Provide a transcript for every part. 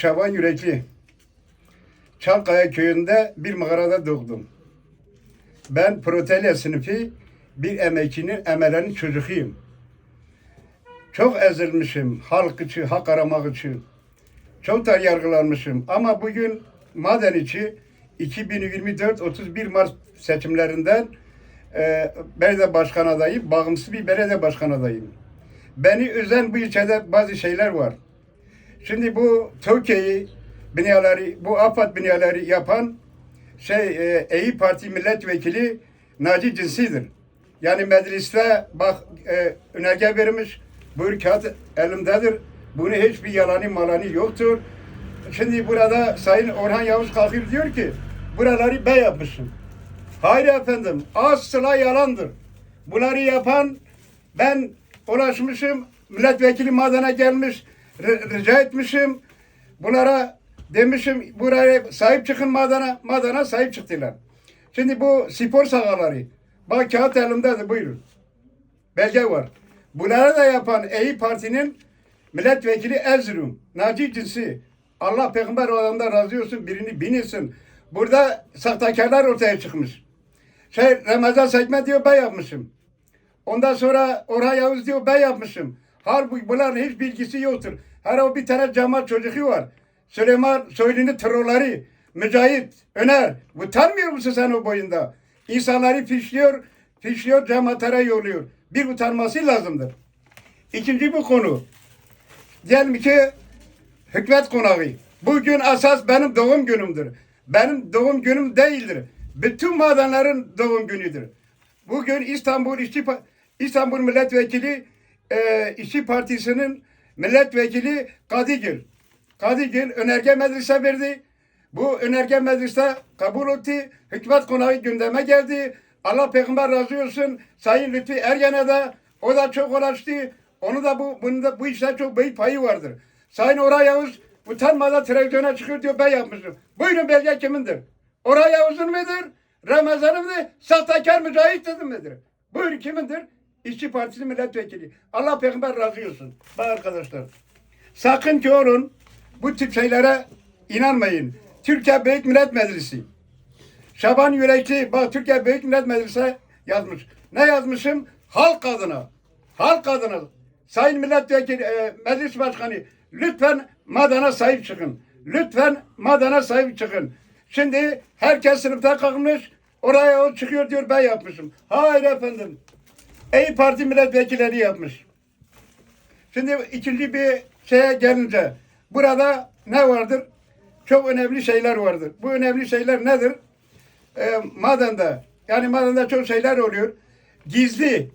Şaban Yürekli. Çalkaya köyünde bir mağarada doğdum. Ben protelya sınıfı bir emekçinin emellerinin çocuğuyum. Çok ezilmişim halk için, hak aramak için. Çok da yargılanmışım. Ama bugün maden içi 2024-31 Mart seçimlerinden e, belediye başkan adayı, bağımsız bir belediye başkan adayım. Beni üzen bu ilçede bazı şeyler var. Şimdi bu Türkiye'yi binaları, bu AFAD binaları yapan şey e, İyi Parti milletvekili Naci Cinsi'dir. Yani mecliste bak e, önerge vermiş. Bu kağıt elimdedir. Bunun hiçbir yalanı malanı yoktur. Şimdi burada Sayın Orhan Yavuz kalkıyor diyor ki buraları ben yapmışım. Hayır efendim asla yalandır. Bunları yapan ben ulaşmışım. Milletvekili madene gelmiş. Ri- rica etmişim. Bunlara demişim buraya sahip çıkın madana. Madana sahip çıktılar. Şimdi bu spor sahaları. Bak kağıt elimdedir buyurun. Belge var. Bunları da yapan İyi Parti'nin milletvekili Erzurum. Naci Cinsi. Allah peygamber o adamdan razı olsun birini binilsin. Burada sahtekarlar ortaya çıkmış. Şey Ramazan Sekme diyor ben yapmışım. Ondan sonra Orhan Yavuz diyor ben yapmışım. Halbuki bunların hiç bilgisi yoktur. Her bir tane cemaat çocuğu var. Süleyman Soylu'nun trolleri, Mücahit, Öner. Utanmıyor musun sen o boyunda? İnsanları fişliyor, fişliyor cemaatlere yolluyor. Bir utanması lazımdır. İkinci bu konu. Diyelim ki hükümet konağı. Bugün asas benim doğum günümdür. Benim doğum günüm değildir. Bütün madenlerin doğum günüdür. Bugün İstanbul İşçi İstanbul Milletvekili e, İşçi Partisi'nin milletvekili Kadigil. Kadigil önerge meclise verdi. Bu önerge mecliste kabul etti. Hükümet konağı gündeme geldi. Allah peygamber razı olsun. Sayın Lütfi Ergen'e de o da çok uğraştı. Onu da bu bunun da bu işte çok büyük payı vardır. Sayın Oray Yavuz utanmadan televizyona çıkıyor diyor ben yapmışım. Buyurun belge kimindir? Oray Yavuz'un mudur? Ramazan'ın mıdır? Sahtekar Mücahit'in midir? Buyurun kimindir? İşçi Partisi milletvekili. Allah peygamber razı olsun. Bak arkadaşlar. Sakın ki olun bu tip şeylere inanmayın. Türkiye Büyük Millet Meclisi. Şaban Yürekli, bak Türkiye Büyük Millet Meclisi yazmış. Ne yazmışım? Halk adına. Halk adına. Sayın Milletvekili, e, Meclis Başkanı lütfen madana sahip çıkın. Lütfen madana sahip çıkın. Şimdi herkes sınıfta kalkmış. Oraya o çıkıyor diyor ben yapmışım. Hayır efendim. İyi Parti milletvekilleri yapmış. Şimdi ikinci bir şeye gelince burada ne vardır? Çok önemli şeyler vardır. Bu önemli şeyler nedir? Ee, madende yani madende çok şeyler oluyor. Gizli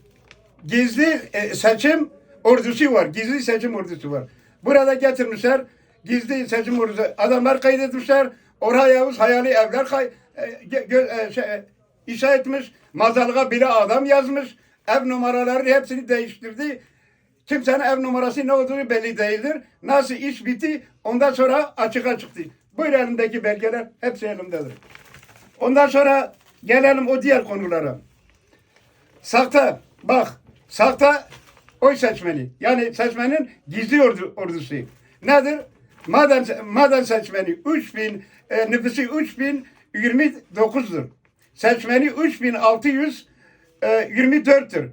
gizli e, seçim ordusu var. Gizli seçim ordusu var. Burada getirmişler gizli seçim ordusu. Adamlar kaydetmişler. Orhan Yavuz hayali evler kay, e, gö- e, şey, e, inşa etmiş. Mazalığa biri adam yazmış. Ev numaraları hepsini değiştirdi. Kimsenin ev numarası ne olduğu belli değildir. Nasıl iş bitti ondan sonra açığa çıktı. Buyur elimdeki belgeler hepsi elimdedir. Ondan sonra gelelim o diğer konulara. Sakta bak sakta oy seçmeni yani seçmenin gizli ordu, ordusu. Nedir? Maden, maden seçmeni 3000 e, nüfusu 3029'dur. Seçmeni 3624'tür.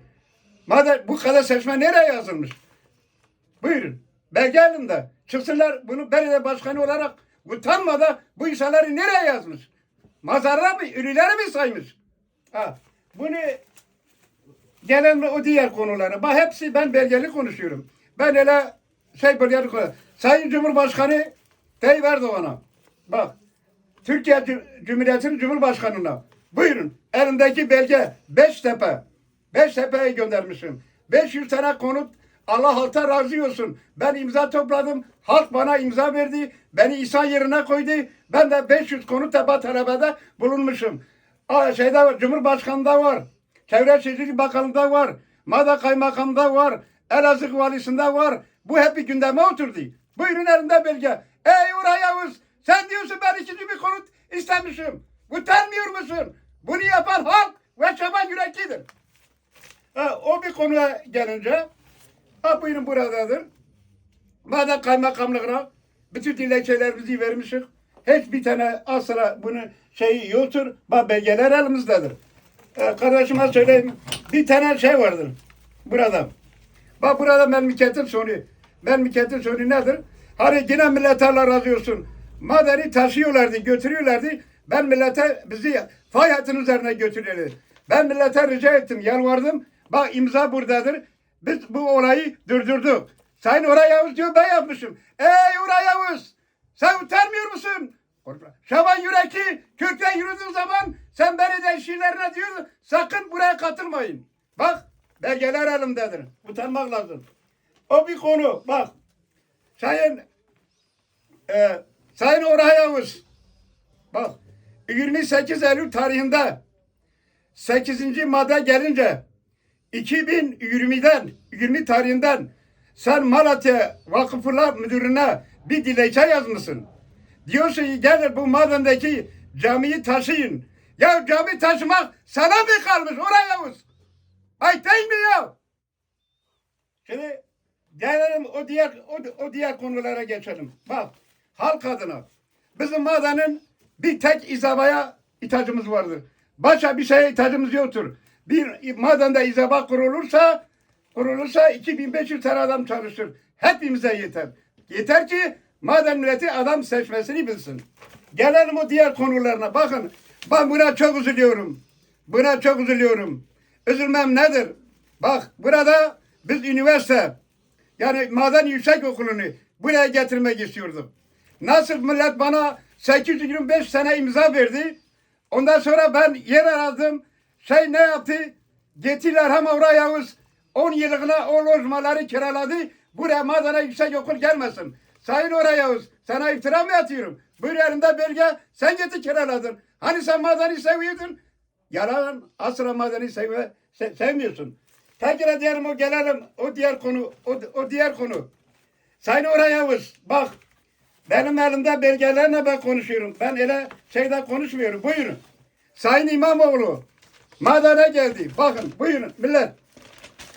Maden bu kadar seçmen nereye yazılmış? Buyurun. Belge elimde. Çıksınlar bunu belediye başkanı olarak utanmadan bu insanları nereye yazmış? Mazarlar mı, ünlüleri mi saymış? Ha, bunu gelen o diğer konulara. Bak hepsi ben belgeli konuşuyorum. Ben hele şey belgeli konuşuyorum. Sayın Cumhurbaşkanı Tayyip Erdoğan'a. Bak Türkiye Cumhuriyeti'nin Cumhurbaşkanı'na. Buyurun elimdeki belge Beştepe. Beştepe'ye göndermişim. 500 tane konut Allah halkta razı olsun. Ben imza topladım. Halk bana imza verdi. Beni insan yerine koydu. Ben de 500 konut teba talebede bulunmuşum. Aa, şeyde var, Cumhurbaşkanı'nda var. Çevre Şehircilik Bakanlığı'nda var. Mada Kaymakamı'nda var. Elazığ Valisi'nde var. Bu hep bir gündeme oturdu. Buyurun elinde belge. Ey Uray Yavuz sen diyorsun ben ikinci bir konut istemişim. Utanmıyor musun? Bunu yapan halk ve çaban yüreklidir. Ha, o bir konuya gelince ha buyurun buradadır. Madem kaymakamlığına Bütün dilekçelerimizi vermişik. Hiçbir tane asla bunun şeyi yoktur. Bak belgeler elimizdedir. Ee, kardeşime söyleyeyim. Bir tane şey vardır. Burada. Bak burada memleketin sonu. Memleketin sonu nedir? Hani yine millete Allah razı olsun. Madeni taşıyorlardı, götürüyorlardı. Ben millete bizi fay üzerine götürüyorlardı. Ben millete rica ettim, yalvardım. Bak imza buradadır. Biz bu olayı durdurduk. Sayın Oray Yavuz diyor ben yapmışım. Ey Oray Yavuz! Sen utanmıyor musun? Şaban Yürekli Kürt'ten yürüdüğün zaman sen belediye işçilerine diyordun sakın buraya katılmayın. Bak belgeler elimdedir. Utanmak lazım. O bir konu. Bak Sayın e, Sayın Orhan Yavuz bak 28 Eylül tarihinde 8. madde gelince 2020'den 20 tarihinden sen Malatya Vakıflar Müdürü'ne bir dilekçe yazmışsın. Diyorsun ki gel bu madendeki camiyi taşıyın. Ya cami taşımak sana mı kalmış oraya Yavuz? Ay değil mi ya? Şimdi gelelim o diğer o, o diğer konulara geçelim. Bak halk adına bizim madenin bir tek izabaya ihtiyacımız vardır. Başka bir şeye ihtiyacımız yoktur. Bir madende izaba kurulursa kurulursa 2500 tane adam çalışır. Hepimize yeter. Yeter ki maden milleti adam seçmesini bilsin. Gelelim o diğer konularına. Bakın ben buna çok üzülüyorum. Buna çok üzülüyorum. Üzülmem nedir? Bak burada biz üniversite yani maden yüksek okulunu buraya getirmek istiyorduk. Nasıl millet bana 825 sene imza verdi. Ondan sonra ben yer aradım. Şey ne yaptı? Getirdiler hem oraya Yavuz 10 yıllığına o lojmaları kiraladı. Buraya madene yüksek okul gelmesin. Sayın oraya Yavuz sana iftira mı atıyorum? Buyur elinde belge sen getir kiraladın. Hani sen madeni seviyordun? Yalan asla madeni sev se- sevmiyorsun. Tekrar diyelim o gelelim o diğer konu o, o diğer konu. Sayın Orhan Yavuz bak benim elimde belgelerle ben konuşuyorum. Ben öyle şeyden konuşmuyorum. Buyurun. Sayın İmamoğlu madene geldi. Bakın buyurun millet.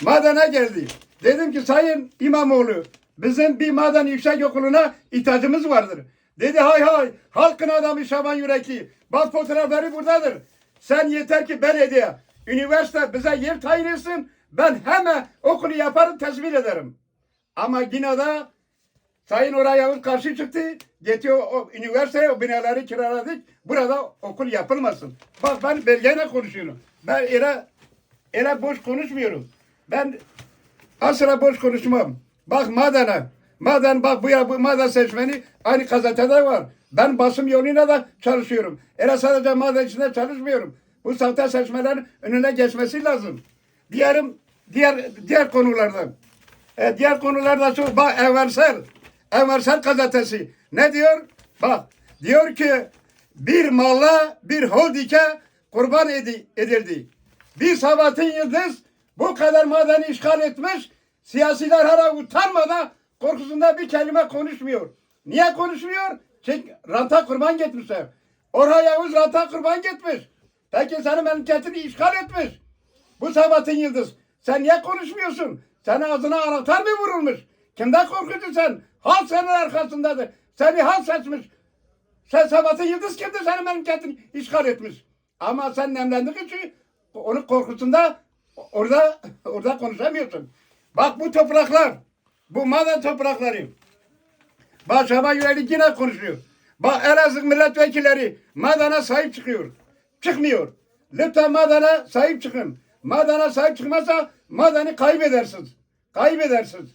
Madene geldi. Dedim ki Sayın İmamoğlu bizim bir maden yüksek okuluna ihtiyacımız vardır. Dedi hay hay halkın adamı Şaban Yürekli. Bak fotoğrafları buradadır. Sen yeter ki belediye, üniversite bize yer tayin etsin. Ben hemen okulu yaparım tesbih ederim. Ama yine de Sayın Oray Yavuz karşı çıktı. Getiriyor o üniversiteye o binaları kiraladık. Burada okul yapılmasın. Bak ben belgeyle konuşuyorum. Ben öyle, öyle boş konuşmuyorum. Ben asla boş konuşmam. Bak madene. Maden bak bu ya bu maden seçmeni aynı gazetede var. Ben basım yoluyla da çalışıyorum. Öyle sadece maden içinde çalışmıyorum. Bu sahte seçmelerin önüne geçmesi lazım. Diğerim diğer diğer konulardan. E, diğer konularda şu bak Enversel gazetesi. Ne diyor? Bak diyor ki bir malla bir holdike kurban edi- edildi. Bir Sabahattin Yıldız bu kadar madeni işgal etmiş. Siyasiler hala utanmadan korkusunda bir kelime konuşmuyor. Niye konuşmuyor? Çünkü ranta kurban gitmişler. Orhan Yavuz ranta kurban gitmiş. Peki senin memleketini işgal etmiş. Bu Sabahattin Yıldız. Sen niye konuşmuyorsun? Senin ağzına anahtar mı vurulmuş? Kimden korkuyorsun sen? Halk senin arkasındadır. Seni halk seçmiş. Sen Sabahattin Yıldız kimdi senin memleketini işgal etmiş. Ama sen nemlendiğin için onun korkusunda orada orada konuşamıyorsun. Bak bu topraklar, bu maden toprakları. Bak Şaban Yürekli yine konuşuyor. Bak Elazığ milletvekilleri madana sahip çıkıyor. Çıkmıyor. Lütfen madana sahip çıkın. Madana sahip çıkmazsa madeni kaybedersiniz. Kaybedersiniz.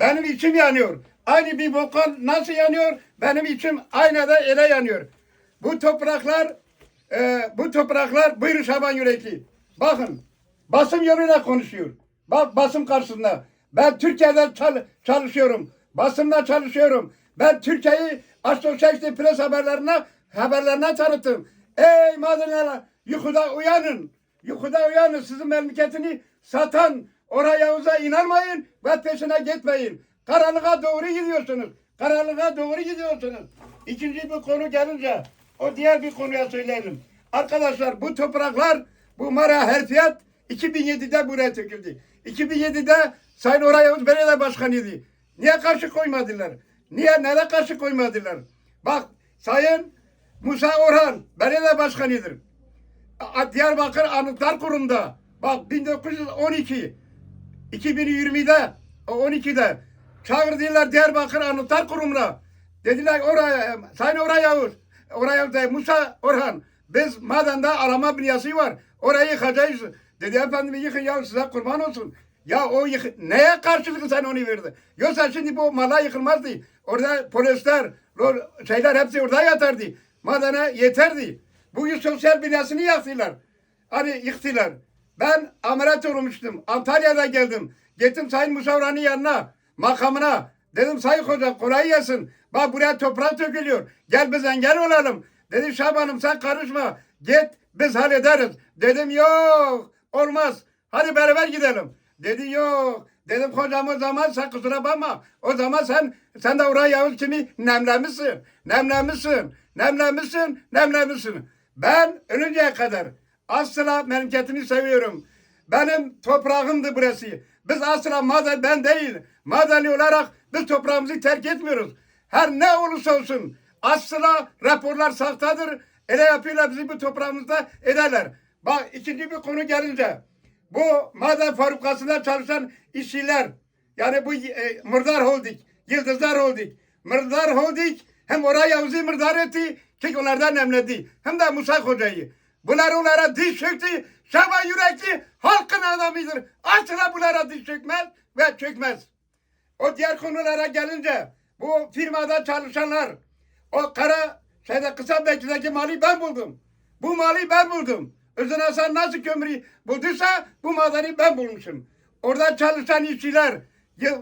Benim içim yanıyor. Aynı bir volkan nasıl yanıyor? Benim içim aynı da ele yanıyor. Bu topraklar e, bu topraklar buyurun Şaban Yürekli. Bakın basım yoluyla konuşuyor. Bak basım karşısında. Ben Türkiye'de çal- çalışıyorum. Basımda çalışıyorum. Ben Türkiye'yi Associated Press haberlerine haberlerine tanıttım. Ey madenler yukarıda uyanın. Yukarıda uyanın. Sizin memleketini satan oraya Yavuz'a inanmayın ve peşine gitmeyin. Karanlığa doğru gidiyorsunuz. Karanlığa doğru gidiyorsunuz. İkinci bir konu gelince o diğer bir konuya söyleyelim. Arkadaşlar bu topraklar bu Mara Herfiyat 2007'de buraya töküldü. 2007'de Sayın Oray Yavuz belediye başkanıydı. Niye karşı koymadılar? Niye? Neden karşı koymadılar? Bak Sayın Musa Orhan belediye başkanıdır. Diyarbakır Anıtlar Kurumu'nda bak 1912 2020'de o 12'de çağırdılar Diyarbakır Anıtlar Kurumu'na. Dediler oraya Sayın Orhan Yavuz oraya Yavuz değil, Musa Orhan biz madende arama binası var. Orayı yıkacağız. Dedi efendim yıkın ya size kurban olsun. Ya o yık neye karşılık sen onu verdi? Yoksa şimdi bu mala yıkılmazdı. Orada polisler, şeyler hepsi orada yatardı. Madene yeterdi. Bugün sosyal binasını yaktılar. Hani yıktılar. Ben ameliyat olmuştum. Antalya'da geldim. Gittim Sayın Musa Orhan'ın yanına, makamına. Dedim Sayın Hoca kolay gelsin. Bak buraya toprak dökülüyor. Gel biz engel olalım. Dedi Şaban'ım sen karışma. Git biz hallederiz. Dedim yok olmaz. Hadi beraber gidelim. Dedi yok. Dedim hocam o zaman sen kusura bakma. O zaman sen sen de oraya Yavuz kimi nemlemişsin. Nemlemişsin. Nemlemişsin. Nemlemişsin. Ben ölünceye kadar asla memleketimi seviyorum. Benim toprağımdı burası. Biz asla maden ben değil. Madeni olarak biz toprağımızı terk etmiyoruz. Her ne olursa olsun asla raporlar saktadır. Ele yapıyorlar bizi bu toprağımızda ederler. Bak ikinci bir konu gelince bu maden fabrikasında çalışan işçiler yani bu e, Mırdar Holding, Yıldızlar Holding, Mırdar Holding hem oraya Yavuz'u mırdar etti ki onlardan emledi. Hem de Musa Hoca'yı. Bunlar onlara diş çöktü. Şaban yürekli halkın adamıdır. Asla bunlara diş çökmez ve çökmez. O diğer konulara gelince bu firmada çalışanlar o kara şeyde kısa bekledeki mali ben buldum. Bu mali ben buldum. Özden Hasan nasıl kömürü bulduysa bu madeni ben bulmuşum. Orada çalışan işçiler,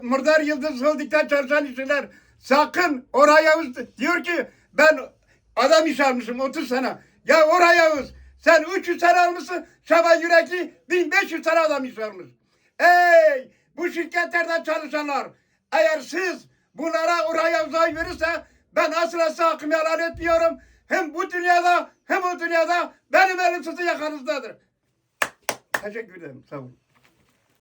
Mırdar Yıldız Holding'den çalışan işçiler sakın oraya Yavuz diyor ki ben adam iş almışım 30 sene. Ya oraya Yavuz sen 300 sene almışsın Şaban Yürekli 1500 tane adam iş almış. Ey bu şirketlerden çalışanlar eğer siz bunlara oraya uzay verirse ben asla size hakkımı etmiyorum. Hem bu dünyada hem o dünyada benim elim sizin yakanızdadır. Teşekkür ederim. Sağ olun.